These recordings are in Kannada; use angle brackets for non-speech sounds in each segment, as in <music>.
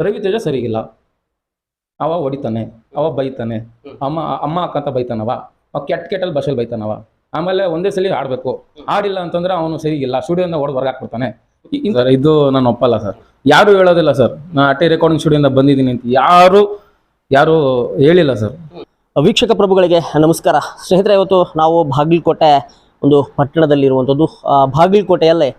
ರವಿ ತೇಜ ಸರಿಗಿಲ್ಲ. ಅವ ಹೊಡಿತಾನೆ ಅವ ಬೈತಾನೆ ಅಮ್ಮ ಅಮ್ಮ ಅಕ್ಕಂತ ಬೈತಾನವ ಅವ ಕೆಟ್ಟ ಕೆಟ್ಟಲ್ಲಿ ಬಸ್ಸಲ್ಲಿ ಬೈತಾನವ. ಆಮೇಲೆ ಒಂದೇ ಸಲ ಆಡಬೇಕು. ಆಡಿಲ್ಲ ಅಂತಂದ್ರೆ ಅವನು ಸರಿಗಿಲ್ಲ ಸ್ಟುಡಿಯೋದಿಂದ ಹೊಡೆದು ಹೊರಗೆ ಹಾಕ್ಬಿಡ್ತಾನೆ. ಸರ್ ಇದು ನಾನು ಒಪ್ಪಲ್ಲ ಸರ್. ಯಾರು ಹೇಳೋದಿಲ್ಲ ಸರ್. ನಾ ಅಟೆ ರೆಕಾರ್ಡಿಂಗ್ ಸ್ಟುಡಿಯೋದಿಂದ ಬಂದಿದ್ದೀನಿ ಅಂತ ಯಾರು ಯಾರು ಹೇಳಿಲ್ಲ ಸರ್. ವೀಕ್ಷಕ ಪ್ರಭುಗಳಿಗೆ ನಮಸ್ಕಾರ. ಸ್ನೇಹಿತರೆ ಇವತ್ತು ನಾವು ಬಾಗಲಕೋಟೆ ಒಂದು ಪಟ್ಟಣದಲ್ಲಿರುವಂಥದ್ದು. ಆ, ಬಾಗಲಕೋಟೆಯಲ್ಲೇ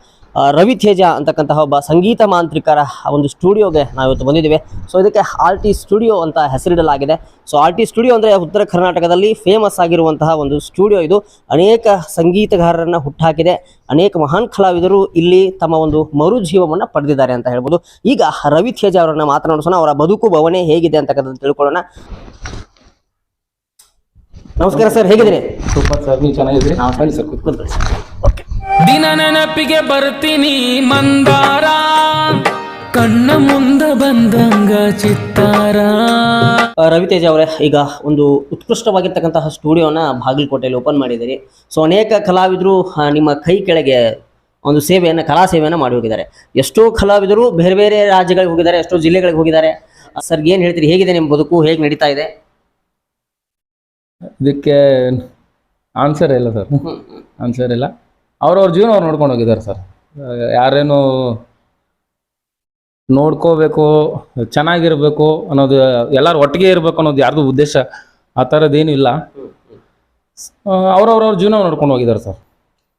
ರವಿ ತೇಜ ಅಂತಕ್ಕಂತಹ ಒಬ್ಬ ಸಂಗೀತ ಮಾಂತ್ರಿಕರ ಒಂದು ಸ್ಟುಡಿಯೋಗೆ ನಾವಿವತ್ತು ಬಂದಿದ್ದೇವೆ. ಸೊ ಇದಕ್ಕೆ ಆರ್ ಟಿ ಸ್ಟುಡಿಯೋ ಅಂತ ಹೆಸರಿಡಲಾಗಿದೆ. ಸೊ ಆರ್ ಟಿ ಸ್ಟುಡಿಯೋ ಅಂದರೆ ಉತ್ತರ ಕರ್ನಾಟಕದಲ್ಲಿ ಫೇಮಸ್ ಆಗಿರುವಂತಹ ಒಂದು ಸ್ಟುಡಿಯೋ ಇದು. ಅನೇಕ ಸಂಗೀತಗಾರರನ್ನ ಹುಟ್ಟಾಕಿದೆ. ಅನೇಕ ಮಹಾನ್ ಕಲಾವಿದರು ಇಲ್ಲಿ ತಮ್ಮ ಒಂದು ಮರು ಜೀವವನ್ನು ಪಡೆದಿದ್ದಾರೆ ಅಂತ ಹೇಳ್ಬೋದು. ಈಗ ರವಿ ತೇಜ ಅವರನ್ನು ಮಾತನಾಡಿಸೋಣ. ಅವರ ಬದುಕು ಭವನೆ ಹೇಗಿದೆ ಅಂತಕ್ಕಂಥದ್ದು ತಿಳ್ಕೊಳ್ಳೋಣ. ನಮಸ್ಕಾರ ಸರ್ ಹೇಗಿದ್ದೀರಿ? ಸೂಪರ್ ಸರ್ ನೀವು ಚೆನ್ನಾಗಿದ್ದೀರಿ? ನಾವು ಸರ್ ಓಕೆ. ದಿನ ನೆನಪಿಗೆ ಬರ್ತೀನಿ ಮಂದಾರ. ಕಣ್ಣ ಮುಂದ ಬಂದಂಗ ಚಿತ್ತಾರ. ರವಿತೇಜ್ ಅವರೇ ಈಗ ಒಂದು ಉತ್ಕೃಷ್ಟವಾಗಿರ್ತಕ್ಕಂತಹ ಸ್ಟುಡಿಯೋನ ಬಾಗಲಕೋಟೆಯಲ್ಲಿ ಓಪನ್ ಮಾಡಿದ್ದೀರಿ. ಸೊ ಅನೇಕ ಕಲಾವಿದರು ನಿಮ್ಮ ಕೈ ಕೆಳಗೆ ಒಂದು ಸೇವೆಯನ್ನು ಕಲಾ ಸೇವೆಯನ್ನು ಮಾಡಿ ಹೋಗಿದ್ದಾರೆ. ಎಷ್ಟೋ ಕಲಾವಿದರು ಬೇರೆ ಬೇರೆ ರಾಜ್ಯಗಳಿಗೆ ಹೋಗಿದ್ದಾರೆ ಎಷ್ಟೋ ಜಿಲ್ಲೆಗಳಿಗೆ ಹೋಗಿದ್ದಾರೆ. ಸರ್ ಏನು ಹೇಳ್ತೀರಿ? ಹೇಗಿದೆ ನಿಮ್ಮ ಬದುಕು? ಹೇಗೆ ನಡೀತಾ ಇದೆ? ಇದಕ್ಕೆ ಆನ್ಸರ್ ಇಲ್ಲ ಸರ್. ಆನ್ಸರ್ ಇಲ್ಲ. ಅವ್ರವ್ರ ಜೀವನ ಅವ್ರು ನೋಡ್ಕೊಂಡು ಹೋಗಿದ್ದಾರೆ ಸರ್. ಯಾರೇನು ನೋಡ್ಕೋಬೇಕು ಚೆನ್ನಾಗಿರ್ಬೇಕು ಅನ್ನೋದು ಎಲ್ಲರೂ ಒಟ್ಟಿಗೆ ಇರಬೇಕು ಅನ್ನೋದು ಯಾರ್ದು ಉದ್ದೇಶ ಆ ಥರದ್ದೇನು ಇಲ್ಲ. ಅವ್ರವ್ರವ್ರ ಜೀವನ ನೋಡ್ಕೊಂಡು ಹೋಗಿದ್ದಾರೆ ಸರ್.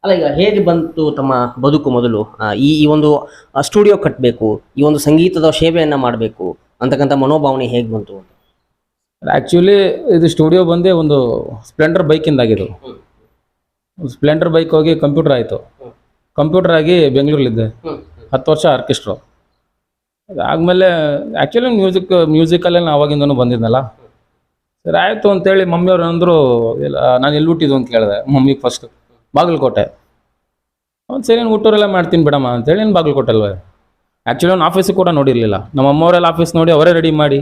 ಅಲ್ಲ ಈಗ ಹೇಗೆ ಬಂತು ತಮ್ಮ ಬದುಕು ಮೊದಲು? ಈ ಈ ಒಂದು ಸ್ಟುಡಿಯೋ ಕಟ್ಟಬೇಕು ಈ ಒಂದು ಸಂಗೀತದ ಸೇವೆಯನ್ನು ಮಾಡಬೇಕು ಅಂತಕ್ಕಂಥ ಮನೋಭಾವನೆ ಹೇಗೆ ಬಂತು? ಆ್ಯಕ್ಚುಲಿ ಇದು ಸ್ಟುಡಿಯೋ ಬಂದೇ ಒಂದು ಸ್ಪ್ಲೆಂಡರ್ ಬೈಕಿಂದಾಗಿದ್ದು ಸ್ಪ್ಲೆಂಡರ್ ಬೈಕ್ ಹೋಗಿ ಕಂಪ್ಯೂಟರ್ ಆಯಿತು. ಕಂಪ್ಯೂಟರ್ ಆಗಿ ಬೆಂಗಳೂರಲ್ಲಿದ್ದೆ. ಹತ್ತು ವರ್ಷ ಆರ್ಕೆಸ್ಟ್ರು. ಅದಾದಮೇಲೆ ಆ್ಯಕ್ಚುಲಿ ಮ್ಯೂಸಿಕ್ ಮ್ಯೂಸಿಕಲ್ಲೇ ನಾನು ಅವಾಗಿಂದನೂ ಬಂದಿದ್ದೆನಲ್ಲ ಸರಿ ಆಯಿತು ಅಂತೇಳಿ ಮಮ್ಮಿಯವ್ರು ಅಂದರು ಇಲ್ಲ ನಾನು ಎಲ್ಲಿ ಹುಟ್ಟಿದ್ದು ಅಂತ ಕೇಳಿದೆ. ಮಮ್ಮಿಗೆ ಫಸ್ಟ್ ಬಾಗಲಕೋಟೆ. ಅವ್ನು ಸರಿ ನಾನು ಹುಟ್ಟೋರೆಲ್ಲ ಮಾಡ್ತೀನಿ ಬಿಡಮ್ಮ ಅಂತೇಳಿ ನಾನು ಬಾಗಲಕೋಟೆ ಅಲ್ವೇ. ಆ್ಯಕ್ಚುಲಿ ಅವ್ನು ಆಫೀಸಿಗೆ ಕೂಡ ನೋಡಿರಲಿಲ್ಲ. ನಮ್ಮ ಅಮ್ಮವರೆಲ್ಲ ಆಫೀಸ್ ನೋಡಿ ಅವರೇ ರೆಡಿ ಮಾಡಿ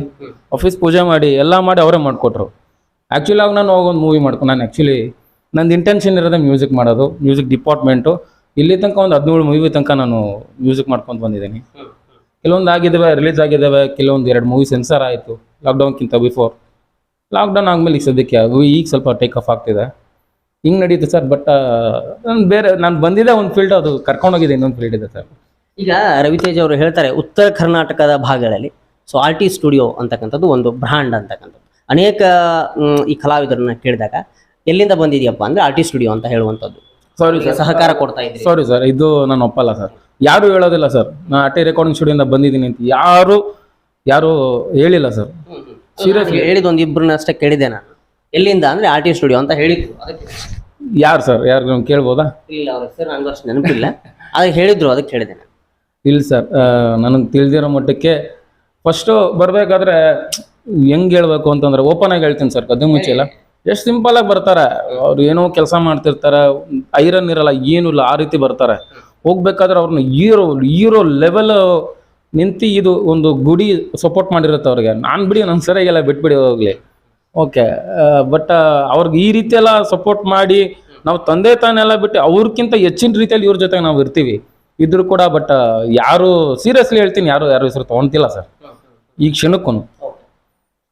ಆಫೀಸ್ ಪೂಜೆ ಮಾಡಿ ಎಲ್ಲ ಮಾಡಿ ಅವರೇ ಮಾಡಿಕೊಟ್ರು. ಆ್ಯಕ್ಚುಲಿ ಆಗ ನಾನು ಹೋಗೊಂದು ಮೂವಿ ಮಾಡ್ಕೊಂಡು ನಾನು ಆ್ಯಕ್ಚುಲಿ ನಂದು ಇಂಟೆನ್ಷನ್ ಇರೋದೇ ಮ್ಯೂಸಿಕ್ ಮಾಡೋದು ಮ್ಯೂಸಿಕ್ ಡಿಪಾರ್ಟ್ಮೆಂಟು ಇಲ್ಲಿ ತನಕ ಒಂದು ಹದಿನೇಳು ಮೂವಿ ತನಕ ನಾನು ಮ್ಯೂಸಿಕ್ ಮಾಡ್ಕೊಂಡು ಬಂದಿದ್ದೀನಿ. ಕೆಲವೊಂದು ಆಗಿದ್ದಾವೆ ರಿಲೀಸ್ ಆಗಿದ್ದಾವೆ ಕೆಲವೊಂದು ಎರಡು ಮೂವಿ ಸೆನ್ಸರ್ ಆಯಿತು ಲಾಕ್ಡೌನ್ಗಿಂತ ಬಿಫೋರ್ ಲಾಕ್ಡೌನ್ ಆದಮೇಲೆ ಈಗ ಸದ್ಯಕ್ಕೆ ಈಗ ಸ್ವಲ್ಪ ಟೇಕ್ ಆಫ್ ಆಗ್ತಿದೆ. ಹಿಂಗೆ ನಡೀತು ಸರ್ ಬಟ್ ನಾನು ಬೇರೆ ನಾನು ಬಂದಿದ್ದೆ ಒಂದು ಫೀಲ್ಡ್ ಅದು ಕರ್ಕೊಂಡೋಗಿದೆ ಇನ್ನೊಂದು ಫೀಲ್ಡ್ ಇದೆ ಸರ್ ಈಗ ರವಿತೇಜ್ ಅವರು ಹೇಳ್ತಾರೆ ಉತ್ತರ ಕರ್ನಾಟಕದ ಭಾಗಗಳಲ್ಲಿ ಸೊ ಆರ್ ಟಿ ಸ್ಟುಡಿಯೋ ಅಂತಕ್ಕಂಥದ್ದು ಒಂದು ಬ್ರ್ಯಾಂಡ್ ಅಂತಕ್ಕಂಥದ್ದು. ಅನೇಕ ಈ ಕಲಾವಿದರನ್ನ ಕೇಳಿದಾಗ ಎಲ್ಲಿಂದ ಬಂದಿದೆಯಪ್ಪ ಅಂದ್ರೆ ಆರ್ ಟಿ ಸ್ಟುಡಿಯೋ ಅಂತ ಹೇಳುವಂಥದ್ದು. ಸಾರಿ ಸರ್ ಸಹಕಾರ ಕೊಡ್ತಾ ಇದ್ದೀನಿ ಸಾರಿ ಸರ್ ಇದು ನಾನು ಒಪ್ಪಲ್ಲ ಸರ್ ಯಾರು ಹೇಳೋದಿಲ್ಲ ಸರ್ ನಾ ಅಟೆ ರೆಕಾರ್ಡಿಂಗ್ ಸ್ಟುಡಿಯೋದಿಂದ ಬಂದಿದ್ದೀನಿ ಅಂತ ಯಾರು ಯಾರು ಹೇಳಿಲ್ಲ ಸರ್ ಸೀರಿಯಸ್ ಹೇಳಿದ ಒಂದು ಇಬ್ಬರನ್ನ ಅಷ್ಟೇ ಕೇಳಿದೆ ನಾನು. ಎಲ್ಲಿಂದ ಅಂದ್ರೆ ಆರ್ ಟಿ ಸ್ಟುಡಿಯೋ ಅಂತ ಹೇಳಿದ್ರು. ಅದಕ್ಕೆ ಯಾರು ಸರ್ ಯಾರು ಕೇಳ್ಬೋದಾ? ಇಲ್ಲ ಸರ್ ನನಗೆ ನಂಗೆ ಅಷ್ಟು ನೆನಪಿಲ್ಲ. ಅದಕ್ಕೆ ಹೇಳಿದ್ರು ಅದಕ್ಕೆ ಹೇಳಿದೆ ನಾನು. ಇಲ್ಲ ಸರ್ ನನಗೆ ತಿಳಿದಿರೋ ಮಟ್ಟಕ್ಕೆ ಫಸ್ಟು ಬರಬೇಕಾದ್ರೆ ಹೆಂಗೆ ಹೇಳ್ಬೇಕು ಅಂತಂದ್ರೆ ಓಪನ್ ಆಗಿ ಹೇಳ್ತೀನಿ ಸರ್ ಕದ್ದು ಮುಚ್ಚೆ ಇಲ್ಲ ಎಷ್ಟು ಸಿಂಪಲ್ ಆಗಿ ಬರ್ತಾರೆ. ಅವ್ರು ಏನೋ ಕೆಲಸ ಮಾಡ್ತಿರ್ತಾರೆ, ಐರನ್ ಇರಲ್ಲ, ಏನೂ ಇಲ್ಲ, ಆ ರೀತಿ ಬರ್ತಾರೆ. ಹೋಗ್ಬೇಕಾದ್ರೆ ಅವ್ರನ್ನ ಹೀರೋ ಹೀರೋ ಲೆವೆಲ್ ನಿಂತು ಇದು ಒಂದು ಗುಡಿ ಸಪೋರ್ಟ್ ಮಾಡಿರುತ್ತೆ ಅವ್ರಿಗೆ. ನಾನು ಬಿಡಿ ನನ್ನ ಸರಿಯಾಗಿಲ್ಲ, ಬಿಟ್ಬಿಡಿ ಹೋಗ್ಲಿ. ಓಕೆ ಬಟ್ ಅವ್ರಿಗೆ ಈ ರೀತಿ ಎಲ್ಲ ಸಪೋರ್ಟ್ ಮಾಡಿ ನಾವು ತಂದೆ ತಾನೆಲ್ಲ ಬಿಟ್ಟು ಅವ್ರಿಗಿಂತ ಹೆಚ್ಚಿನ ರೀತಿಯಲ್ಲಿ ಇವ್ರ ಜೊತೆಗೆ ನಾವು ಇರ್ತೀವಿ. ಇದ್ರು ಕೂಡ ಬಟ್ ಯಾರು ಸೀರಿಯಸ್ಲಿ ಹೇಳ್ತೀನಿ, ಯಾರು ಯಾರು ಹೆಸರು ತೊಗೊಂತಿಲ್ಲ ಸರ್. ಈ ಕ್ಷಣಕ್ಕೂ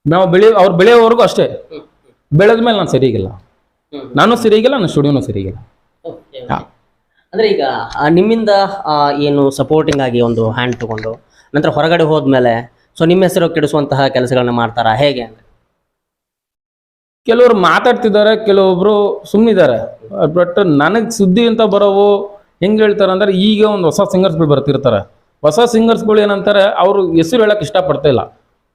ನಾವು ಬೆಳೆ, ಅವ್ರು ಬೆಳೆಯೋವರೆಗೂ ಅಷ್ಟೇ. ಬೆಳೆದ ಮೇಲೆ ನಾನು ಸರಿಗಿಲ್ಲ ನಾನು ಸರಿಗಿಲ್ಲ ನನ್ನ ಸ್ಟುಡಿಯೋನು ಸರಿಗಿಲ್ಲ. ಅಂದ್ರೆ ಈಗ ಆ, ನಿಮ್ಮಿಂದ ಆ, ಏನು ಸಪೋರ್ಟಿಂಗ್ ಆಗಿ ಒಂದು ಹ್ಯಾಂಡ್ ತಗೊಂಡು ನಂತರ ಹೊರಗಡೆ ಹೋದ್ಮೇಲೆ ಸೊ ನಿಮ್ಮ ಹೆಸರು ಕೆಡಿಸುವಂತಹ ಕೆಲಸಗಳನ್ನ ಮಾಡ್ತಾರಾ? ಹೇಗೆ ಅಂದ್ರೆ? ಕೆಲವರು ಮಾತಾಡ್ತಿದ್ದಾರೆ ಕೆಲವೊಬ್ರು ಸುಮ್ಮನಿದ್ದಾರೆ ಬಟ್ ನನಗೆ ಸುದ್ದಿ ಅಂತ ಬರೋವು ಹೆಂಗೆ ಹೇಳ್ತಾರೆ ಅಂದ್ರೆ ಈಗ ಒಂದು ಹೊಸ ಸಿಂಗರ್ಸ್ಗಳು ಬರ್ತಿರ್ತಾರೆ. ಹೊಸ ಸಿಂಗರ್ಸ್ಗಳು ಏನಂತಾರೆ ಅವರು ಹೆಸರು ಹೇಳಕ್ಕೆ ಇಷ್ಟಪಡ್ತಾ ಇಲ್ಲ.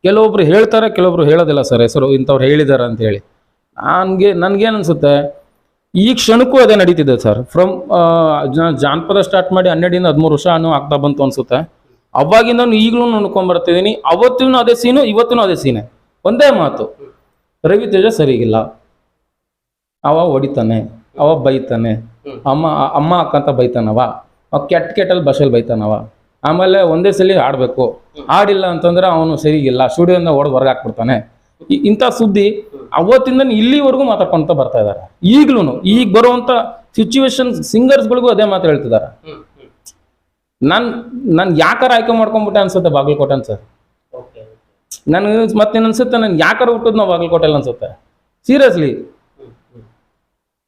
ಕೆಲವೊಬ್ರು ಹೇಳ್ತಾರೆ ಕೆಲವೊಬ್ರು ಹೇಳೋದಿಲ್ಲ ಸರ್ ಹೆಸರು ಇಂಥವ್ರು ಹೇಳಿದ್ದಾರೆ ಅಂತ ಹೇಳಿ. ನನಗೆ ನನಗೇನು ಅನ್ಸುತ್ತೆ ಈ ಕ್ಷಣಕ್ಕೂ ಅದೇ ನಡೀತಿದೆ ಸರ್. ಫ್ರಮ್ ಜಾನಪದ ಸ್ಟಾರ್ಟ್ ಮಾಡಿ ಹನ್ನೆರಡಿಂದ ಹದಿಮೂರು ವರ್ಷ ಅನ್ನೋ ಆಗ್ತಾ ಬಂತು ಅನ್ಸುತ್ತೆ. ಅವಾಗಿಂದ ಈಗಲೂ ನೋಡ್ಕೊಂಬರ್ತಿದ್ದೀನಿ. ಅವತ್ತಿನೂ ಅದೇ ಸೀನು ಇವತ್ತಿನೂ ಅದೇ ಸೀನೆ ಒಂದೇ ಮಾತು. ರವಿ ತೇಜ ಸರಿಗಿಲ್ಲ. ಅವ ಹೊಡಿತಾನೆ. ಅವ ಬೈತಾನೆ. ಅಮ್ಮ ಅಮ್ಮ ಅಕ್ಕಂತ ಬೈತಾನವ. ಅವ ಕೆಟ್ಟ ಕೆಟ್ಟಲ್ಲಿ ಬಸ್ಸಲ್ಲಿ ಬೈತಾನವ. ಆಮೇಲೆ ಒಂದೇ ಸಲ ಆಡಬೇಕು. ಆಡಿಲ್ಲ ಅಂತಂದ್ರೆ ಅವನು ಸರಿಗಿಲ್ಲ. ಸ್ಟುಡಿಯೋದಿಂದ ಹೊಡೆದು ಹೊರಗೆ ಹಾಕ್ಬಿಡ್ತಾನೆ. ಇಂಥ ಸುದ್ದಿ ಅವತ್ತಿಂದ ಇಲ್ಲಿವರೆಗೂ ಮಾತಾಡ್ಕೊಂತ ಬರ್ತಾ ಇದ್ದಾರೆ. ಈಗ್ಲೂ ಈಗ ಬರುವಂತ ಸಿಚುವೇಶನ್ ಸಿಂಗರ್ಸ್ಗಳಿಗೂ ಅದೇ ಮಾತು ಹೇಳ್ತಿದ್ದಾರೆ. ನಾನು ನಾನು ಯಾಕಾರ ಆಯ್ಕೆ ಮಾಡ್ಕೊಂಡ್ಬಿಟ್ಟೆ ಅನ್ಸುತ್ತೆ ಬಾಗಲಕೋಟೆ ಸರ್. ನನಗೆ ಮತ್ತೇನು ಅನ್ಸುತ್ತೆ ನನ್ಗೆ ಯಾಕಾರ ಹುಟ್ಟದ್ ನಾವು ಬಾಗಲಕೋಟೆಲ್ಲ ಅನ್ಸುತ್ತೆ. ಸೀರಿಯಸ್ಲಿ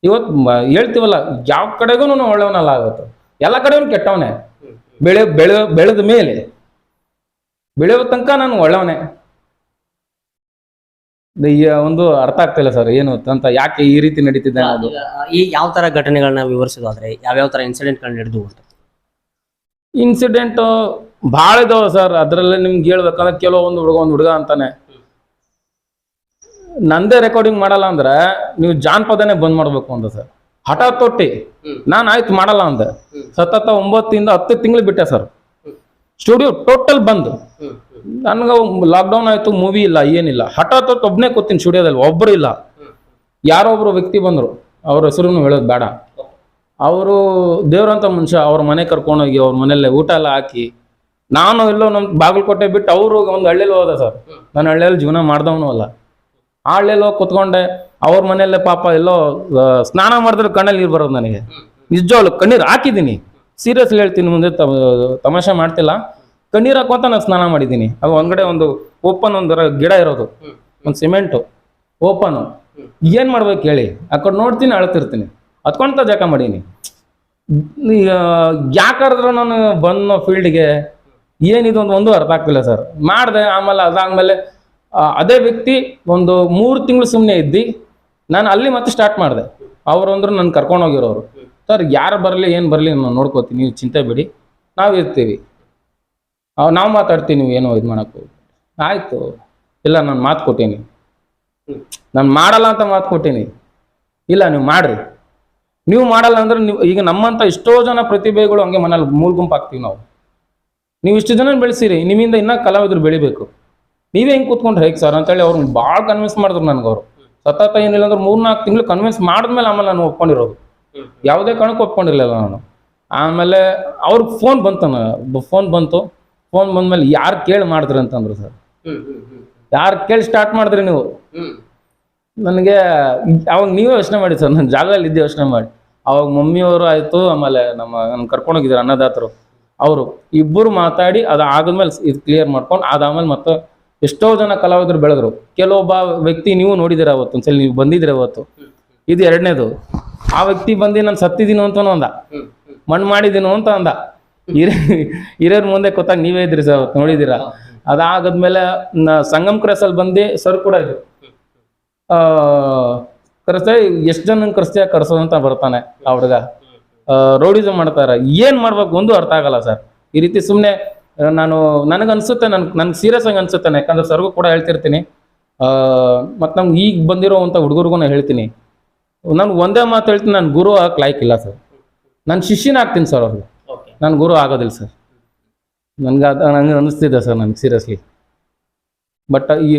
ಇವತ್ತು ಮ- ಹೇಳ್ತೀವಲ್ಲ ಯಾವ ಕಡೆಗೂ ನಾವು ಒಳ್ಳೆಯವನಲ್ಲ ಆಗುತ್ತೆ ಎಲ್ಲ ಕಡೆಗೂ ಕೆಟ್ಟವನೇ. ಬೆಳೆ ಬೆಳೆ ಬೆಳೆದ ಮೇಲೆ. ಬೆಳೆಯೋ ತನಕ ನಾನು ಒಳ್ಳೆಯವನೇ. ಈ ಒಂದು ಅರ್ಥ ಆಗ್ತಿಲ್ಲ ಸರ್ ಏನು ಅಂತ ಯಾಕೆ ಈ ರೀತಿ ನಡೀತಿದೆ ಅನ್ನೋದು? ಈ ಯಾವ ತರ ಘಟನೆಗಳನ್ನ ವಿವರಿಸೋದಾದ್ರೆ ಯಾವ್ಯಾವ ತರ ಇನ್ಸಿಡೆಂಟ್ಗಳು ನಡೆದು ಅಂತ ಇನ್ಸಿಡೆಂಟ್ ಭಾಳ ಇದಾವೆ ಸರ್ ಅದರಲ್ಲೇ ನಿಮ್ಗೆ ಹೇಳ್ಬೇಕಂದ್ರೆ ಕೆಲವೊಂದು ಹುಡುಗ ಒಂದು ಹುಡುಗ ಅಂತಾನೆ. ನಂದೇ ರೆಕಾರ್ಡಿಂಗ್ ಮಾಡಲ್ಲ ಅಂದ್ರೆ ನೀವು ಜಾನಪದನೇ ಬಂದ್ ಮಾಡ್ಬೇಕು ಅಂತ ಸರ್. ಹಠಾತ್ ತೊಟ್ಟಿ ನಾನು ಆಯ್ತು ಮಾಡಲ್ಲ ಅಂದೆ. ಸತತ ಒಂಬತ್ತಿಂದ ಹತ್ತು ತಿಂಗಳು ಬಿಟ್ಟೆ ಸರ್. ಸ್ಟುಡಿಯೋ ಟೋಟಲ್ ಬಂದ್. ನನ್ಗೆ ಲಾಕ್ಡೌನ್ ಆಯ್ತು ಮೂವಿ ಇಲ್ಲ ಏನಿಲ್ಲ. ಹಠಾತ್ ಹೊತ್ತು ಒಬ್ಬನೇ ಕೂತೀನಿ ಸ್ಟುಡಿಯೋದಲ್ಲಿ ಒಬ್ರು ಇಲ್ಲ. ಯಾರೋ ಒಬ್ರು ವ್ಯಕ್ತಿ ಬಂದರು. ಅವ್ರ ಹೆಸರು ಹೇಳೋದು ಬೇಡ. ಅವರು ದೇವ್ರಂತ ಮನುಷ್ಯ ಅವ್ರ ಮನೆ ಕರ್ಕೊಂಡೋಗಿ ಅವ್ರ ಮನೆಯಲ್ಲೇ ಊಟ ಎಲ್ಲ ಹಾಕಿ ನಾನು ಎಲ್ಲೋ ನಮ್ಮ ಬಾಗಲಕೋಟೆ ಬಿಟ್ಟು ಅವರು ಒಂದು ಹಳ್ಳಿಯಲ್ಲಿ ಹೋದ ಸರ್. ನಾನು ಹಳ್ಳಿಯಲ್ಲಿ ಜೀವನ ಮಾಡ್ದವನು ಅಲ್ಲ. ಆ ಹಳ್ಳಿಯಲ್ಲಿ ಹೋಗಿ ಕುತ್ಕೊಂಡೆ ಅವ್ರ ಮನೆಯಲ್ಲೇ ಪಾಪ ಎಲ್ಲೋ ಸ್ನಾನ ಮಾಡಿದ್ರೆ ಕಣ್ಣಲ್ಲಿ ನೀರು ಬರೋದು ನನಗೆ. ನಿಜವಾಗ್ಲು ಕಣ್ಣೀರು ಹಾಕಿದ್ದೀನಿ. ಸೀರಿಯಸ್ಲಿ ಹೇಳ್ತೀನಿ ಮುಂದೆ ತಮಾಷೆ ಮಾಡ್ತಿಲ್ಲ. ಕಣ್ಣೀರು ಹಾಕೋತ ನಾನು ಸ್ನಾನ ಮಾಡಿದ್ದೀನಿ. ಅದು ಒಂದ್ಗಡೆ ಒಂದು ಓಪನ್ ಒಂದು ಗಿಡ ಇರೋದು. ಒಂದು ಸಿಮೆಂಟು. ಓಪನ್. ಏನು ಮಾಡ್ಬೇಕು ಹೇಳಿ? ಆ ನೋಡ್ತೀನಿ, ಅಳ್ತಿರ್ತೀನಿ. ಹತ್ಕೊಂತ ಜಾಕ ಮಾಡೀನಿ. ಯಾಕಾದ್ರೆ ನಾನು ಬಂದ ಫೀಲ್ಡ್ಗೆ ಏನಿದು ಒಂದು ಒಂದು ಅರ್ಥ ಆಗ್ತಿಲ್ಲ ಸರ್. ಮಾಡಿದೆ, ಆಮೇಲೆ ಅದಾದ್ಮೇಲೆ ಅದೇ ವ್ಯಕ್ತಿ ಒಂದು ಮೂರು ತಿಂಗಳು ಸುಮ್ಮನೆ ಇದ್ದಿ. ನಾನು ಅಲ್ಲಿ ಮತ್ತೆ ಸ್ಟಾರ್ಟ್ ಮಾಡಿದೆ. ಅವರು ಅಂದ್ರೆ ನನ್ನ ಕರ್ಕೊಂಡು ಹೋಗಿರೋರು. ಸರ್, ಯಾರು ಬರಲಿ, ಏನು ಬರಲಿ ನಾನು ನೋಡ್ಕೋತೀನಿ, ನೀವು ಚಿಂತೆ ಬಿಡಿ. ನಾವು ಇರ್ತೀವಿ. ನಾವು ಮಾತಾಡ್ತೀವಿ, ನೀವು ಏನೋ ಇದು ಮಾಡೋಕ್ಕೆ ಆಯಿತು. ಇಲ್ಲ, ನಾನು ಮಾತು ಕೊಟ್ಟೀನಿ. ನಾನು ಮಾಡಲ್ಲ ಅಂತ ಮಾತು ಕೊಟ್ಟೀನಿ. ಇಲ್ಲ, ನೀವು ಮಾಡ್ರಿ. ನೀವು ಮಾಡಲ್ಲ ಅಂದ್ರೆ ನೀವು, ಈಗ ನಮ್ಮಂಥ ಎಷ್ಟೋ ಜನ ಪ್ರತಿಭೆಗಳು ಹಂಗೆ ಮನೇಲಿ ಮೂಲ್ ಗುಂಪಾಗ್ತೀವಿ ನಾವು. ನೀವು ಇಷ್ಟು ಜನ ಬೆಳೆಸಿರಿ, ನಿಮ್ಮಿಂದ ಇನ್ನೂ ಕಲಾವಿದರು ಬೆಳಿಬೇಕು. ನೀವೇ ಹಿಂಗೆ ಕೂತ್ಕೊಂಡ್ರೆ? ಹೇಗೆ ಸರ್? ಅಂತೇಳಿ ಅವ್ರನ್ನ ಭಾಳ ಕನ್ವಿನ್ಸ್ ಮಾಡಿದ್ರು ನನಗೆ ಅವರು ಸತತ ಏನಿಲ್ಲ ಅಂದ್ರೆ ಮೂರ್ನಾಲ್ಕು ತಿಂಗಳು ಕನ್ವಿನ್ಸ್ ಮಾಡಿದ್ಮೇಲೆ ಆಮೇಲೆ ನಾನು ಒಪ್ಕೊಂಡಿರೋದು. ಯಾವುದೇ ಕಾರಣಕ್ಕೂ ಒಪ್ಕೊಂಡಿರಲಿಲ್ಲ ನಾನು. ಆಮೇಲೆ ಅವ್ರಿಗೆ ಫೋನ್ ಬಂತು ಫೋನ್ ಬಂತು. ಫೋನ್ ಬಂದ್ಮೇಲೆ ಯಾರು ಕೇಳಿ ಮಾಡಿದ್ರಿ ಅಂತಂದ್ರು ಸರ್. ಯಾರು ಕೇಳಿ ಸ್ಟಾರ್ಟ್ ಮಾಡಿದ್ರಿ ನೀವು? ನನಗೆ ಅವಾಗ ನೀವೇ ಯೋಚನೆ ಮಾಡಿ ಸರ್ ನನ್ನ ಜಾಗದಲ್ಲಿ ಇದ್ದೆ ಯೋಚನೆ ಮಾಡಿ. ಅವಾಗ ಮಮ್ಮಿಯವರು ಆಯಿತು ಆಮೇಲೆ ನಮ್ಮ ನನ್ನ ಕರ್ಕೊಂಡೋಗಿದ್ರು ಅನ್ನದಾತರು. ಅವರು ಇಬ್ಬರು ಮಾತಾಡಿ ಅದು ಆದ್ಮೇಲೆ ಇದು ಕ್ಲಿಯರ್ ಮಾಡ್ಕೊಂಡು ಅದಾದ್ಮೇಲೆ ಮತ್ತೆ ಎಷ್ಟೋ ಜನ ಕಲಾವಿದರು ಬೆಳೆದ್ರು. ಕೆಲವೊಬ್ಬ ವ್ಯಕ್ತಿ ನೀವು ನೋಡಿದಿರ ಅವತ್ತು ಒಂದ್ಸಲ ನೀವು ಬಂದಿದ್ದೀರ ಅವತ್ತು. ಇದು ಎರಡನೇದು. ಆ ವ್ಯಕ್ತಿ ಬಂದು ನಾನು ಸತ್ತಿದ್ದೀನೋ ಅಂತನೂ ಅಂದ. ಮಣ್ಣು ಮಾಡಿದ್ದೀನೋ ಅಂತ ಅಂದ. ಹಿರಿಯ ಹಿರಿಯರ ಮುಂದೆ ಗೊತ್ತಾಗ ನೀವೇ ಇದ್ರಿ ಸರ್ ನೋಡಿದ್ದೀರಾ? ಅದಾಗದ್ಮೇಲೆ ನ- ಸಂಗಮ್ ಕ್ರಸಲ್ಲಿ ಬಂದು ಸರ್ ಕೂಡ ಇದ್ರು. ಆ ಕರೆಸ್ತಾ ಎಷ್ಟು ಜನ ಕರೆಸ್ತೀಯ ಕರ್ಸೋದಂತ ಅಂತ ಬರ್ತಾನೆ ಆ ಹುಡುಗ. ರೋಡಿಸಮ್ ಮಾಡ್ತಾರೆ. ಏನು ಮಾಡ್ಬೇಕು ಒಂದು ಅರ್ಥ ಆಗಲ್ಲ ಸರ್. ಈ ರೀತಿ ಸುಮ್ಮನೆ ನಾನು ನನಗೆ ಅನ್ಸುತ್ತೆ ನನ್ ನನ್ಗೆ ಸೀರಿಯಸ್ ಆಗಿ ಅನ್ಸುತ್ತೆ ಯಾಕಂದ್ರೆ ಸರ್ಗೂ ಕೂಡ ಹೇಳ್ತಿರ್ತೀನಿ. ಮತ್ತು ನಮ್ಗೆ ಈಗ ಬಂದಿರೋವಂಥ ಹುಡುಗರಿಗೂ ನಾನು ಹೇಳ್ತೀನಿ. ನಾನು ಒಂದೇ ಮಾತು ಹೇಳ್ತೀನಿ ನಾನು ಗುರು ಆಗಕ್ಕೆ ಲಾಯ್ಕ್ ಇಲ್ಲ ಸರ್. ನಾನು ಶಿಷ್ಯನ ಆಗ್ತೀನಿ ಸರ್ ಅವ್ರಿಗೆ. ನಾನು ಗುರು ಆಗೋದಿಲ್ಲ ಸರ್. ನನಗೆ ಅದು ನನಗೆ ಅನಿಸ್ತಿದೆ ಸರ್ ನನಗೆ ಸೀರಿಯಸ್ಲಿ ಬಟ್ ಈ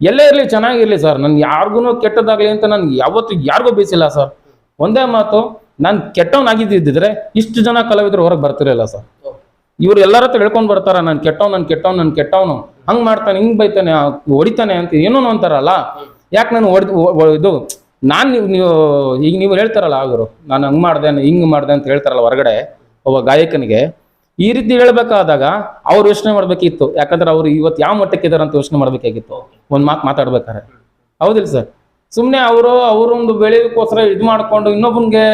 ಎಲ್ಲೇ ಇರಲಿ ಚೆನ್ನಾಗಿರಲಿ ಸರ್. ನನ್ಗೆ ಯಾರಿಗೂ ಕೆಟ್ಟದಾಗಲಿ ಅಂತ ನನ್ಗೆ ಯಾವತ್ತು ಯಾರಿಗೂ ಬೀಸಿಲ್ಲ ಸರ್. ಒಂದೇ ಮಾತು ನಾನು ಕೆಟ್ಟವನಾಗಿದ್ದಿದ್ದರೆ ಇಷ್ಟು ಜನ ಕಲಾವಿದರು ಹೊರಗೆ ಬರ್ತಿರಲಿಲ್ಲ ಸರ್. ಇವ್ರು ಎಲ್ಲರ ಹತ್ರ ಹೇಳ್ಕೊಂಡು ಬರ್ತಾರ ನಾನು ಕೆಟ್ಟವ್ ನಾನು ಕೆಟ್ಟವ್ ನಾನು ಕೆಟ್ಟವನು. ಹಂಗೆ ಮಾಡ್ತಾನೆ ಹಿಂಗೆ ಬೈತಾನೆ ಹೊಡಿತಾನೆ ಅಂತ ಏನೋ ಅಂತಾರಲ್ಲ. ಯಾಕೆ ನಾನು ಹೊಡೆದು ಇದು ನಾನು ನೀವು ನೀವು ಈಗ ನೀವು ಹೇಳ್ತಾರಲ್ಲ ಅವರು ನಾನು ಹಂಗೆ ಮಾಡ್ದೆ ಹಿಂಗೆ ಮಾಡ್ದೆ ಅಂತ ಹೇಳ್ತಾರಲ್ಲ ಹೊರಗಡೆ, ಒಬ್ಬ ಗಾಯಕನಿಗೆ, ಈ ರೀತಿ ಹೇಳಬೇಕಾದಾಗ ಅವ್ರು ಯೋಚನೆ ಮಾಡಬೇಕಿತ್ತು. ಯಾಕಂದ್ರೆ ಅವ್ರು ಇವತ್ತು ಯಾವ ಮಟ್ಟಕ್ಕೆ ಇದ್ದಾರೆ ಅಂತ ಯೋಚನೆ ಮಾಡಬೇಕಾಗಿತ್ತು. ಒಂದು ಮಾತು ಮಾತಾಡ್ಬೇಕಾರೆ. ಹೌದಿಲ್ಲ ಸರ್? ಸುಮ್ಮನೆ ಅವರು, ಅವರೊಂದು ಬೆಳೆಯೋಕ್ಕೋಸ್ಕರ ಇದು ಮಾಡಿಕೊಂಡು ಇನ್ನೊಬ್ಬನಿಗೆ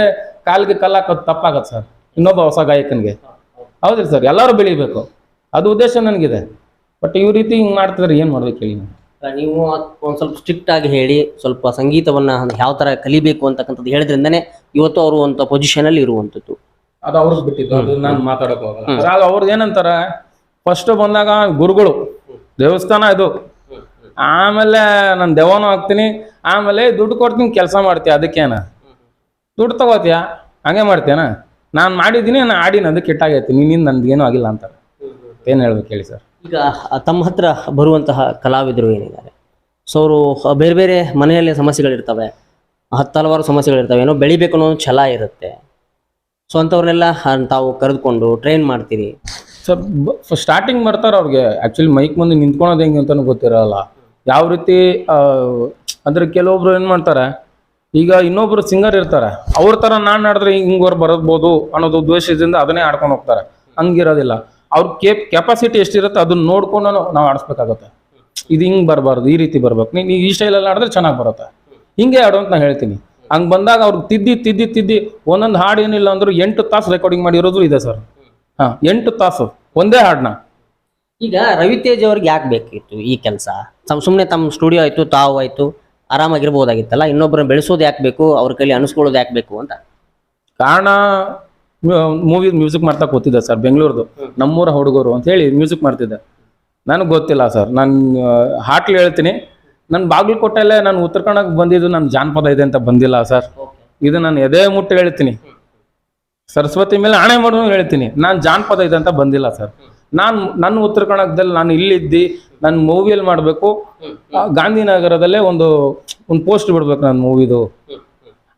ಕಾಲಿಗೆ ಕಲ್ಲು ಹಾಕೋದು ತಪ್ಪಾಗತ್ತೆ ಸರ್. ಇನ್ನೊಬ್ಬ ಹೊಸ ಗಾಯಕನಿಗೆ. ಹೌದಿಲ್ಲ ಸರ್? ಎಲ್ಲರೂ ಬೆಳಿಬೇಕು. ಅದು ಉದ್ದೇಶ ನನಗಿದೆ. ಬಟ್ ಈ ರೀತಿ ಹಿಂಗೆ ಮಾಡ್ತಿದ್ರೆ ಏನು ಮಾಡ್ಬೇಕು ಹೇಳಿ ನೀವು ಒಂದು ಸ್ವಲ್ಪ ಸ್ಟ್ರಿಕ್ಟ್ ಆಗಿ ಹೇಳಿ ಸ್ವಲ್ಪ ಸಂಗೀತವನ್ನ ಯಾವ ತರ ಕಲಿಬೇಕು ಅಂತಕ್ಕಂಥದ್ದು ಹೇಳಿದ್ರಿಂದನೇ ಇವತ್ತು ಅವರು ಒಂದು ಪೊಸಿಷನ್ ಅಲ್ಲಿ ಇರುವಂತದ್ದು ಅದು ಅವ್ರಿಗೆ ಬಿಟ್ಟಿದ್ದು ಅದು ನಾನು ಮಾತಾಡಕ್ ಹೋಗಲ್ಲ. ಅದಾಗ ಅವ್ರದ್ದು ಏನಂತಾರ ಫಸ್ಟ್ ಬಂದಾಗ ಗುರುಗಳು ದೇವಸ್ಥಾನ ಇದು. ಆಮೇಲೆ ನಾನು ದೇವನೂ ಹಾಕ್ತೀನಿ ಆಮೇಲೆ ದುಡ್ಡು ಕೊಡ್ತೀನಿ ಕೆಲಸ ಮಾಡ್ತೀಯ ಅದಕ್ಕೇನ? ದುಡ್ಡು ತಗೋತೀಯ? ಹಂಗೆ ಮಾಡ್ತೀಯನ? ನಾನು ಮಾಡಿದ್ದೀನಿ ನಾನು ಆಡಿನ ಅದಕ್ಕೆ ಇಟ್ಟಾಗೈತಿ ನಿನ್ನಿಂದ ನನ್ಗೆ ಏನೂ ಆಗಿಲ್ಲ ಅಂತಾರೆ. ಏನು ಹೇಳ್ಬೇಕು ಹೇಳಿ ಸರ್? ಈಗ ತಮ್ಮ ಹತ್ರ ಬರುವಂತಹ ಕಲಾವಿದರು ಏನಿದ್ದಾರೆ? ಸೊ ಅವರು ಬೇರೆ ಬೇರೆ ಮನೆಯಲ್ಲಿ ಸಮಸ್ಯೆಗಳಿರ್ತವೆ, ಹತ್ತು ಹಲವಾರು ಸಮಸ್ಯೆಗಳಿರ್ತವೆ, ಏನೋ ಬೆಳಿಬೇಕು ಅನ್ನೋ ಛಲ ಇರುತ್ತೆ. ಸೊ ಅಂಥವ್ರನ್ನೆಲ್ಲ ತಾವು ಕರೆದುಕೊಂಡು ಟ್ರೈನ್ ಮಾಡ್ತೀರಿ? ಸರ್ ಸ್ಟಾರ್ಟಿಂಗ್ ಮಾಡ್ತಾರೆ ಅವ್ರಿಗೆ. ಆ್ಯಕ್ಚುಲಿ ಮೈಕ್ ಮುಂದೆ ನಿಂತ್ಕೊಳೋದು ಹೆಂಗೆ ಅಂತಲೂ ಗೊತ್ತಿರಲ್ಲ. ಯಾವ ರೀತಿ ಅಂದರೆ ಕೆಲವೊಬ್ರು ಏನು ಮಾಡ್ತಾರೆ, ಈಗ ಇನ್ನೊಬ್ರು ಸಿಂಗರ್ ಇರ್ತಾರೆ. ಅವ್ರ ಥರ ನಾನು ಆಡಿದ್ರೆ ಹಿಂಗೆ ಬರಬಹುದು ಅನ್ನೋದು ಉದ್ದೇಶದಿಂದ ಅದನ್ನೇ ಆಡ್ಕೊಂಡು ಹೋಗ್ತಾರೆ. ಹಂಗಿರೋದಿಲ್ಲ. ಅವ್ರ ಕೇಪ್ ಕೆಪಾಸಿಟಿ ಎಷ್ಟಿರುತ್ತೆ ಅದನ್ನ ನೋಡ್ಕೊಂಡು ನಾವು ಆಡಿಸ್ಬೇಕಾಗತ್ತೆ. ಇದು ಹಿಂಗೆ ಬರಬಾರ್ದು ಈ ರೀತಿ ಬರ್ಬೇಕು. ನೀನು ಈ ಸ್ಟೈಲಲ್ಲಿ ಆಡಿದ್ರೆ ಚೆನ್ನಾಗಿ ಬರುತ್ತೆ. ಹಿಂಗೆ ಆಡು ಅಂತ ನಾನು ಹೇಳ್ತೀನಿ. ಹಂಗೆ ಬಂದಾಗ ಅವ್ರು ತಿದ್ದಿ ತಿದ್ದಿ ತಿದ್ದಿ ಒಂದೊಂದು ಹಾಡು ಏನಿಲ್ಲ ಅಂದ್ರೆ ಎಂಟು ತಾಸು ರೆಕಾರ್ಡಿಂಗ್ ಮಾಡಿರೋದು ಇದೆ ಸರ್. ಹಾಂ ಎಂಟು ತಾಸು. ಒಂದೇ ಹಾಡನ್ನ ಈಗ ರವಿತೇಜ್ ಅವ್ರಿಗೆ ಯಾಕೆ ಬೇಕಿತ್ತು ಈ ಕೆಲಸ? ತಮ್ಮ ಸುಮ್ಮನೆ ತಮ್ಮ ಸ್ಟುಡಿಯೋ ಆಯಿತು ತಾವು ಆಯಿತು ಆರಾಮಾಗಿರ್ಬೋದಾಗಿತ್ತಲ್ಲ? ಇನ್ನೊಬ್ಬರನ್ನ ಬೆಳೆಸೋದು ಯಾಕೆ ಬೇಕು? ಅವ್ರ ಕೈಲಿ ಅನಿಸ್ಕೊಳ್ಳೋದು ಯಾಕೆ ಬೇಕು ಅಂತ? ಕಾರಣ ಮೂವಿ ಮ್ಯೂಸಿಕ್ ಮಾಡ್ತಾ ಕೂತಿದ್ದೆ ಸರ್ ಬೆಂಗಳೂರದು. ನಮ್ಮೂರ ಹುಡುಗರು ಅಂತ ಹೇಳಿ ಮ್ಯೂಸಿಕ್ ಮಾಡ್ತಿದ್ದೆ. ನನಗೆ ಗೊತ್ತಿಲ್ಲ ಸರ್ ನಾನು ಹಾಟ್ಲಿ ಹೇಳ್ತೀನಿ. ನನ್ನ ಬಾಗಲಕೋಟೆಲ್ಲೇ ನಾನು ಉತ್ತರ ಕನ್ನಡಕ್ಕೆ ಬಂದಿದ್ದು ನನ್ನ ಜಾನಪದ ಇದೆ ಅಂತ ಬಂದಿಲ್ಲ ಸರ್ ಇದು ನಾನು ಎದೆ ಮುಟ್ಟು ಹೇಳ್ತೀನಿ. ಸರಸ್ವತಿ ಮೇಲೆ ಹಣೆ ಮಾಡೋನು ಹೇಳ್ತೀನಿ. ನಾನು ಜಾನಪದ ಇದೆ ಅಂತ ಬಂದಿಲ್ಲ ಸರ್ ನಾನು ನನ್ನ ಉತ್ತರ ಕನ್ನಡದಲ್ಲಿ ನಾನು ಇಲ್ಲಿದ್ದು ನನ್ನ ಮೂವಿಯಲ್ಲಿ ಮಾಡಬೇಕು. ಗಾಂಧಿನಗರದಲ್ಲೇ ಒಂದು ಒಂದು ಪೋಸ್ಟ್ ಬಿಡ್ಬೇಕು ನನ್ನ ಮೂವಿದು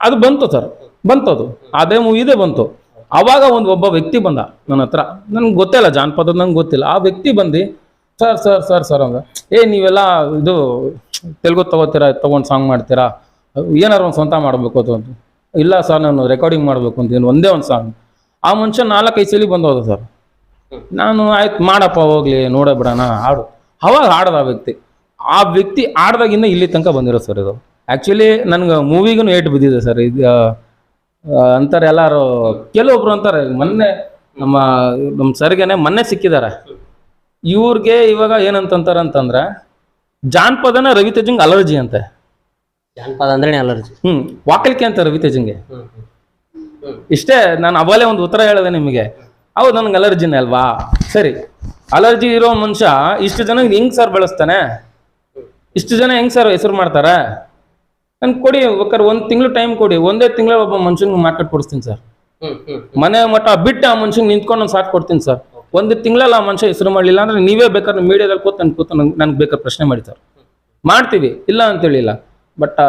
ಅದು ಬಂತು ಸರ್ ಬಂತು ಅದು ಅದೇ ಮೂವಿದೇ ಬಂತು. ಅವಾಗ ಒಂದು ಒಬ್ಬ ವ್ಯಕ್ತಿ ಬಂದ ನನ್ನ ಹತ್ರ. ನನ್ಗೆ ಗೊತ್ತಿಲ್ಲ ಜಾನಪದ, ನಂಗೆ ಗೊತ್ತಿಲ್ಲ. ಆ ವ್ಯಕ್ತಿ ಬಂದು, ಸರ್ ಸರ್ ಸರ್ ಸರ್, ಅಂದ. ಏ, ನೀವೆಲ್ಲ ಇದು ತೆಲುಗು ತಗೋತೀರಾ, ತೊಗೊಂಡು ಸಾಂಗ್ ಮಾಡ್ತೀರಾ? ಏನಾರು ಒಂದು ಸ್ವಂತ ಮಾಡಬೇಕು ಅದು ಅಂತ ಇಲ್ಲ ಸರ್, ನಾನು ರೆಕಾರ್ಡಿಂಗ್ ಮಾಡಬೇಕು ಅಂತೀನಿ ಒಂದೇ ಒಂದು ಸಾಂಗ್. ಆ ಮನುಷ್ಯ ನಾಲ್ಕೈದು ಸಲ ಬಂದೋದ ಸರ್. ನಾನು ಆಯ್ತು, ಮಾಡಪ್ಪ, ಹೋಗ್ಲಿ, ನೋಡೇ ಬಿಡೋಣ, ಹಾಡು. ಅವಾಗ ಹಾಡ್ದ ಆ ವ್ಯಕ್ತಿ. ಆ ವ್ಯಕ್ತಿ ಹಾಡ್ದಾಗಿಂದ ಇಲ್ಲಿ ತನಕ ಬಂದಿರೋ ಸರ್ ಇದು. ಆ್ಯಕ್ಚುಲಿ ನನಗೆ ಮೂವಿಗೂ ಏಟ್ ಬಿದ್ದಿದೆ ಸರ್. ಇದು ಅಂತಾರೆ ಎಲ್ಲರೂ. ಕೆಲವೊಬ್ರು ಅಂತಾರೆ ಮೊನ್ನೆ ನಮ್ಮ ನಮ್ಮ ಸರ್ಗೆನೆ ಮೊನ್ನೆ ಸಿಕ್ಕಿದ್ದಾರೆ ಇವ್ರಿಗೆ ಇವಾಗ ಏನಂತಂತಾರೆ ಅಂತಂದ್ರೆ ಜಾನಪದನ ರವಿತೇಜಂಗೆ ಅಲರ್ಜಿ ಅಂತೆ. ಜಾನಪದ ಅಂದ್ರೆ ಅಲರ್ಜಿ. ಹ್ಮ್ ವಾಕಲಿಕೆ ಅಂತ ರವಿತೇಜಂಗೆ ಇಷ್ಟೇ ನಾನು ಅವಲೇ ಒಂದು ಉತ್ತರ ಹೇಳಿದೆ ನಿಮಗೆ. ಹೌದು ನನಗೆ ಅಲರ್ಜಿನೇ ಅಲ್ವಾ? ಸರಿ. ಅಲರ್ಜಿ ಇರೋ ಮನುಷ್ಯ ಇಷ್ಟು ಜನ ಹೆಂಗ್ ಸರ್ ಬಳಸ್ತಾನೆ? ಇಷ್ಟು ಜನ ಹೆಂಗ್ ಸರ್ ಹೆಸರು ಮಾಡ್ತಾರೆ? ನನ್ ಕೊಡಿ ಬೇಕಾದ್ರೆ ಒಂದು ತಿಂಗಳು ಟೈಮ್ ಕೊಡಿ. ಒಂದೇ ತಿಂಗಳ ಒಬ್ಬ ಮನುಷ್ಯನ್ಗೆ ಮಾರ್ಕೆಟ್ ಕೊಡಿಸ್ತೀನಿ ಸರ್ ಮನೆ ಮಟ್ಟ ಬಿಟ್ಟು ಆ ಮನ್ಷನ್ ನಿಂತ್ಕೊಂಡು ನಾನು ಸಾಕು ಕೊಡ್ತೀನಿ ಸರ್ ಒಂದು ತಿಂಗಳಲ್ಲಿ ಆ ಮನುಷ್ಯ ಹೆಸರು ಮಾಡಲಿಲ್ಲ ಅಂದ್ರೆ ನೀವೇ ಬೇಕಾದ್ರೆ ಮೀಡಿಯಾದಲ್ಲಿ ಕೂತು ನನ್ ಕೂತು ನಂಗೆ ನನ್ಗೆ ಬೇಕಾದ್ರೆ ಪ್ರಶ್ನೆ ಮಾಡಿ ಸರ್ ಮಾಡ್ತೀವಿ. ಇಲ್ಲ ಅಂತ ಹೇಳಿಲ್ಲ. ಬಟ್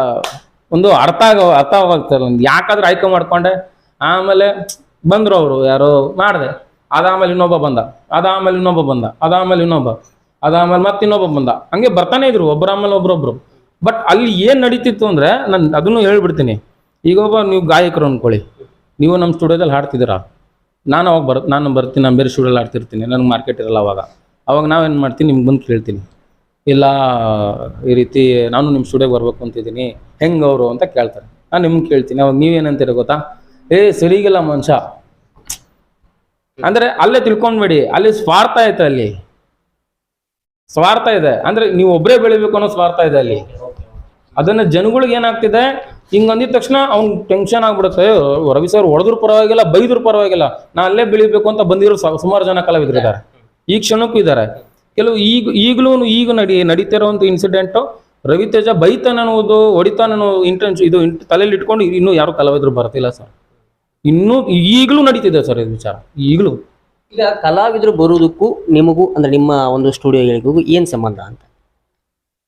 ಒಂದು ಅರ್ಥ ಆಗ ಅರ್ಥ ಆಗೋಗ್ತಲ್ಲ ಒಂದು ಯಾಕಾದ್ರೆ ಆಯ್ಕೆ ಮಾಡ್ಕೊಂಡೆ. ಆಮೇಲೆ ಬಂದ್ರು ಅವರು ಯಾರೋ ಮಾಡಿದೆ. ಅದಾದ್ಮೇಲೆ ಇನ್ನೊಬ್ಬ ಬಂದ. ಅದಾದ್ಮೇಲೆ ಇನ್ನೊಬ್ಬ ಬಂದ. ಅದಾದ್ಮೇಲೆ ಇನ್ನೊಬ್ಬ. ಅದಾದ್ಮೇಲೆ ಮತ್ತೆ ಇನ್ನೊಬ್ಬ ಬಂದ. ಹಂಗೆ ಬರ್ತಾನೆ ಇದ್ರು. ಒಬ್ಬರ ಆಮೇಲೆ ಒಬ್ರೊಬ್ರು. ಬಟ್ ಅಲ್ಲಿ ಏನು ನಡೀತಿತ್ತು ಅಂದ್ರೆ ನಾನು ಅದನ್ನು ಹೇಳ್ಬಿಡ್ತೀನಿ. ಈಗ ಒಬ್ಬ ನೀವು ಗಾಯಕರು ಅಂದ್ಕೊಳ್ಳಿ ನೀವು ನಮ್ಮ ಸ್ಟುಡಿಯೋದಲ್ಲಿ ಹಾಡ್ತಿದ್ದೀರಾ? ನಾನು ಅವಾಗ ಬರ್, ನಾನು ಬರ್ತೀನಿ ನಾನು ಬೇರೆ ಸ್ಟುಡಿಯೋಲ್ಲಿ ಹಾಡ್ತಿರ್ತೀನಿ, ನನಗೆ ಮಾರ್ಕೆಟ್ ಇರಲ್ಲ ಅವಾಗ. ಅವಾಗ ನಾವೇನು ಮಾಡ್ತೀನಿ, ನಿಮ್ಗೆ ಬಂದು ಕೇಳ್ತೀನಿ. ಇಲ್ಲ, ಈ ರೀತಿ ನಾನು ನಿಮ್ಮ ಸ್ಟುಡಿಯೋಗೆ ಬರಬೇಕು ಅಂತಿದ್ದೀನಿ, ಹೆಂಗೆ ಅವರು ಅಂತ ಕೇಳ್ತಾರೆ. ನಾನು ನಿಮ್ಗೆ ಕೇಳ್ತೀನಿ, ಅವಾಗ ನೀವೇನಂತೀರ ಗೊತ್ತಾ? ಏ ಸರಿಗಿಲ್ಲ ಮನುಷ್ಯ. ಅಂದರೆ ಅಲ್ಲೇ ತಿಳ್ಕೊಂಡ್ಬೇಡಿ, ಅಲ್ಲಿ ಸ್ವಾರ್ಥ ಐತೆ ಅಲ್ಲಿ. ಸ್ವಾರ್ಥ ಇದೆ. ಅಂದ್ರೆ ನೀವು ಒಬ್ಬರೇ ಬೆಳಿಬೇಕು ಅನ್ನೋ ಸ್ವಾರ್ಥ ಇದೆ ಅಲ್ಲಿ. ಅದನ್ನ ಜನಗಳಿಗೆ ಏನಾಗ್ತಿದೆ? ಹಿಂಗೆ ಅಂದಿದ ತಕ್ಷಣ ಅವ್ನ್ ಟೆನ್ಷನ್ ಆಗ್ಬಿಡುತ್ತೆ. ರವಿ ಸರ್ ಹೊಡೆದ್ರು ಪರವಾಗಿಲ್ಲ, ಬೈದ್ರು ಪರವಾಗಿಲ್ಲ. ನಾ ಅಲ್ಲೇ ಬೆಳಿಬೇಕು ಅಂತ ಬಂದಿರೋ ಸುಮಾರು ಜನ ಕಲಾವಿದ್ರು ಇದ್ದಾರೆ ಈ ಕ್ಷಣಕ್ಕೂ ಇದ್ದಾರೆ. ಕೆಲವು ಈಗ, ಈಗಲೂ ಈಗ ನಡಿ, ನಡೀತಿರೋಂಥ ಇನ್ಸಿಡೆಂಟು ರವಿತೇಜ ಬೈತಾನ ಅನ್ನೋದು, ಹೊಡಿತಾನ ಅನ್ನೋ ಇಂಟೆನ್ಸ್ ಇದು ತಲೆಯಲ್ಲಿ ಇಟ್ಕೊಂಡು ಇನ್ನೂ ಯಾರು ಕಲಾವಿದ್ರು ಬರ್ತಿಲ್ಲ ಸರ್. ಇನ್ನೂ ಈಗಲೂ ನಡೀತಿದೆ ಸರ್ ಇದು ವಿಚಾರ. ಈಗಲೂ. ಈಗ ಕಲಾವಿದರು ಬರೋದಕ್ಕೂ ನಿಮಗೂ ಅಂದ್ರೆ ನಿಮ್ಮ ಒಂದು ಸ್ಟುಡಿಯೋಗಳಿಗೂ ಏನು ಸಂಬಂಧ ಅಂತ?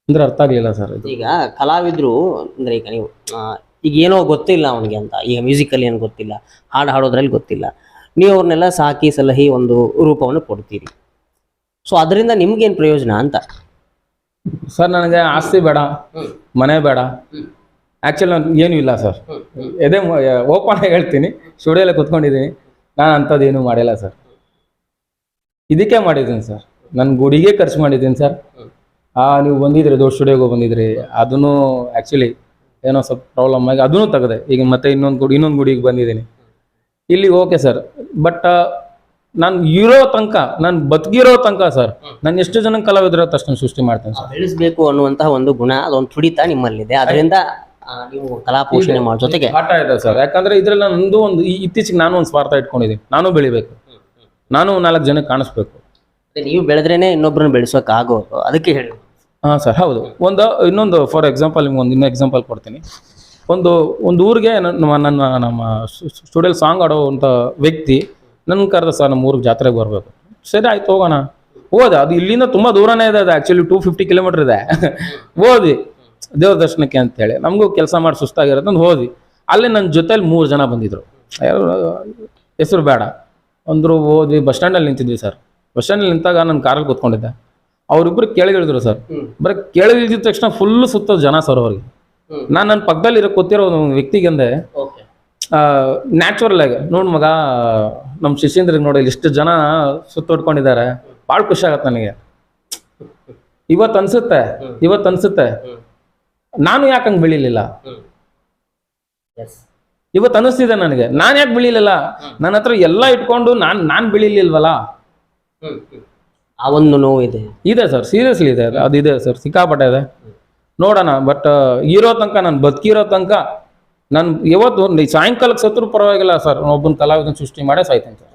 ಅಂದ್ರೆ ಅರ್ಥ ಆಗ್ಲಿಲ್ಲ ಸರ್ ಇದು. ಈಗ ಕಲಾವಿದ್ರು ಅಂದ್ರೆ ಈಗ ನೀವು ಆ, ಈಗ ಏನೋ ಗೊತ್ತಿಲ್ಲ ಅವನಿಗೆ ಅಂತ ಈಗ ಮ್ಯೂಸಿಕಲ್ ಏನು ಗೊತ್ತಿಲ್ಲ ಹಾಡು ಹಾಡೋದ್ರಲ್ಲಿ ಗೊತ್ತಿಲ್ಲ. ನೀವು ಅವ್ರನ್ನೆಲ್ಲ ಸಾಕಿ ಸಲಹಿ ಒಂದು ರೂಪವನ್ನು ಕೊಡ್ತೀರಿ. ಸೊ ಅದರಿಂದ ನಿಮ್ಗೇನು ಪ್ರಯೋಜನ ಅಂತ? ಸರ್ ನನಗೆ ಆಸ್ತಿ ಬೇಡ ಮನೆ ಬೇಡ. ಆ್ಯಕ್ಚುಲಿ ನಾನು ಏನೂ ಇಲ್ಲ ಸರ್. ಎದೆ ಓಪನ್ ಆಗಿ ಹೇಳ್ತೀನಿ. ಸ್ಟುಡಿಯೋಲ್ಲೇ ಕುತ್ಕೊಂಡಿದ್ದೀನಿ ನಾನು ಅಂಥದ್ದೇನು ಮಾಡಿಲ್ಲ ಸರ್. ಇದಕ್ಕೆ ಮಾಡಿದ್ದೀನಿ ಸರ್. ನನ್ನ ಗುಡಿಗೆ ಖರ್ಚು ಮಾಡಿದ್ದೀನಿ ಸರ್. ನೀವು ಬಂದಿದ್ರಿ ದೊಡ್ಡ ಸ್ಟುಡಿಯೋಗೆ ಬಂದಿದ್ರಿ. ಅದನ್ನು ಆ್ಯಕ್ಚುಲಿ ಏನೋ ಸ್ವಲ್ಪ ಪ್ರಾಬ್ಲಮ್ ಆಗಿ ಅದನ್ನು ತೆಗೆದೆ. ಈಗ ಮತ್ತೆ ಇನ್ನೊಂದು ಗುಡಿ ಇನ್ನೊಂದು ಗುಡಿಗೆ ಬಂದಿದ್ದೀನಿ. ಇಲ್ಲಿ ಓಕೆ ಸರ್ ಬಟ್ ನಾನು ಇರೋ ತನಕ ನಾನು ಬದುಕಿರೋ ತನಕ ಸರ್ ನಾನು ಎಷ್ಟು ಜನ ಕಲಾವಿದ್ರ ತಕ್ಷಣ ಸೃಷ್ಟಿ ಮಾಡ್ತೇನೆ ಸರ್ ಬೆಳೆಸಬೇಕು ಅನ್ನುವಂತಹ ಒಂದು ಗುಣ ಅದೊಂದು ತುಡಿತ ನಿಮ್ಮಲ್ಲಿದೆ. ಅದರಿಂದ ನೀವು ಕಲಾ ಪೋಷಣೆ ಮಾಡೋ ಜೊತೆಗೆ ಆಟ ಇದೆ ಸರ್ ಯಾಕಂದ್ರೆ ಇದ್ರಲ್ಲಿ ನಂದು ಒಂದು ಈ- ಇತ್ತೀಚೆಗೆ ನಾನು ಒಂದು ಸ್ವಾರ್ಥ ಇಟ್ಕೊಂಡಿದ್ದೀನಿ. ನಾನು ಬೆಳಿಬೇಕು. ನಾನು ನಾಲ್ಕು ಜನಕ್ಕೆ ಕಾಣಿಸ್ಬೇಕು. ನೀವು ಬೆಳೆದ್ರೇನೆ ಇನ್ನೊಬ್ರನ್ನ ಬೆಳೆಸೋಕೆ ಆಗೋದು ಅದಕ್ಕೆ ಹೇಳಿ. ಹಾಂ ಸರ್, ಹೌದು. ಒಂದು, ಇನ್ನೊಂದು ಫಾರ್ ಎಕ್ಸಾಂಪಲ್ ನಿಮ್ಗೆ ಒಂದು ಇನ್ನೂ ಎಕ್ಸಾಂಪಲ್ ಕೊಡ್ತೀನಿ. ಒಂದು ಒಂದು ಊರಿಗೆ ನನ್ನ ನನ್ನ, ನಮ್ಮ ಸ್ಟುಡಿಯೋಲ್ ಸಾಂಗ್ ಆಡೋವಂಥ ವ್ಯಕ್ತಿ ನನ್ನ ಕರೆದ ಸರ್ ನಮ್ಮ ಊರಿಗೆ ಜಾತ್ರೆಗೆ ಬರಬೇಕು. ಸರಿ, ಆಯ್ತು, ಹೋಗೋಣ. ಹೋದ ಅದು ಇಲ್ಲಿಂದ ತುಂಬ ದೂರನೇ ಇದೆ ಅದು ಆ್ಯಕ್ಚುಲಿ ಟೂ ಫಿಫ್ಟಿ ಕಿಲೋಮೀಟ್ರ್ ಇದೆ. <laughs> ಹೋದ್ವಿ ದೇವ್ರ ದರ್ಶನಕ್ಕೆ ಅಂತೇಳಿ ನಮಗೂ ಕೆಲಸ ಮಾಡಿ ಸುಸ್ತಾಗಿರೋದು ಹೋದ್ವಿ ಅಲ್ಲಿ ನನ್ನ ಜೊತೇಲಿ ಮೂರು ಜನ ಬಂದಿದ್ರು. ಹೆಸರು ಬೇಡ. ಅಂದರು ಹೋದ್ವಿ ಬಸ್ ಸ್ಟ್ಯಾಂಡಲ್ಲಿ ನಿಂತಿದ್ವಿ ಸರ್. ಬಸ್ ಸ್ಟ್ಯಾಂಡಲ್ಲಿ ನಿಂತಾಗ ನನ್ನ ಕಾರಲ್ಲಿ ಕೂತ್ಕೊಂಡಿದ್ದೆ. ಅವರಿಬ್ಬರು ಕೇಳಿದ್ರು ಸರ್. ಬರೀ ಕೇಳಿದ ತಕ್ಷಣ ಫುಲ್ ಸುತ್ತ ಜನ ಸರ್ ಅವ್ರಿಗೆ. ನಾನು ನನ್ನ ಪಕ್ಕದಲ್ಲಿ ಇರೋ ಕೂತಿರೋ ಒಂದು ವ್ಯಕ್ತಿಗೆ ಅಂದೆ ನ್ಯಾಚುರಲ್ ಆಗಿ ನೋಡು ಮಗ ನಮ್ಮ ಶಿಶೀಂದ್ರಿಗೆ ನೋಡಿ ಇಲ್ಲಿ ಇಷ್ಟು ಜನ ಸುತ್ತೊಡ್ಕೊಂಡಿದ್ದಾರೆ. ಭಾಳ ಖುಷಿ ಆಗತ್ತೆ ನನಗೆ. ಇವತ್ತು ಅನ್ಸುತ್ತೆ ಇವತ್ತು ಅನ್ಸುತ್ತೆ. ನಾನು ಯಾಕೆ ಹಂಗೆ ಬೆಳಿಲಿಲ್ಲ? ಇವತ್ತು ಅನಿಸ್ತಿದೆ ನನಗೆ. ನಾನು ಯಾಕೆ ಬೆಳಿಲಿಲ್ಲ? ನನ್ನ ಹತ್ರ ಎಲ್ಲ ಇಟ್ಕೊಂಡು ನಾನು ನಾನು ಬೆಳಿಲಿಲ್ವಲ್ಲ? ಆ ಒಂದು ನೋವು ಇದೆ ಇದೆ ಸರ್ ಸೀರಿಯಸ್ಲಿ ಇದೆ. ಅದು ಇದೆ ಸರ್, ಸಿಕ್ಕಾಪಟ್ಟೆ ಇದೆ. ನೋಡೋಣ ಬಟ್ ಇರೋ ತನಕ ನಾನು ಬದುಕಿರೋ ತನಕ ನಾನು ಯಾವತ್ತು ಸಾಯಂಕಾಲಕ್ಕೆ ಸತ್ರು ಪರವಾಗಿಲ್ಲ ಸರ್. ಒಬ್ಬನ ಕಲಾವಿದನ ಸೃಷ್ಟಿ ಮಾಡೇ ಸಾಯ್ತೇನೆ ಸರ್.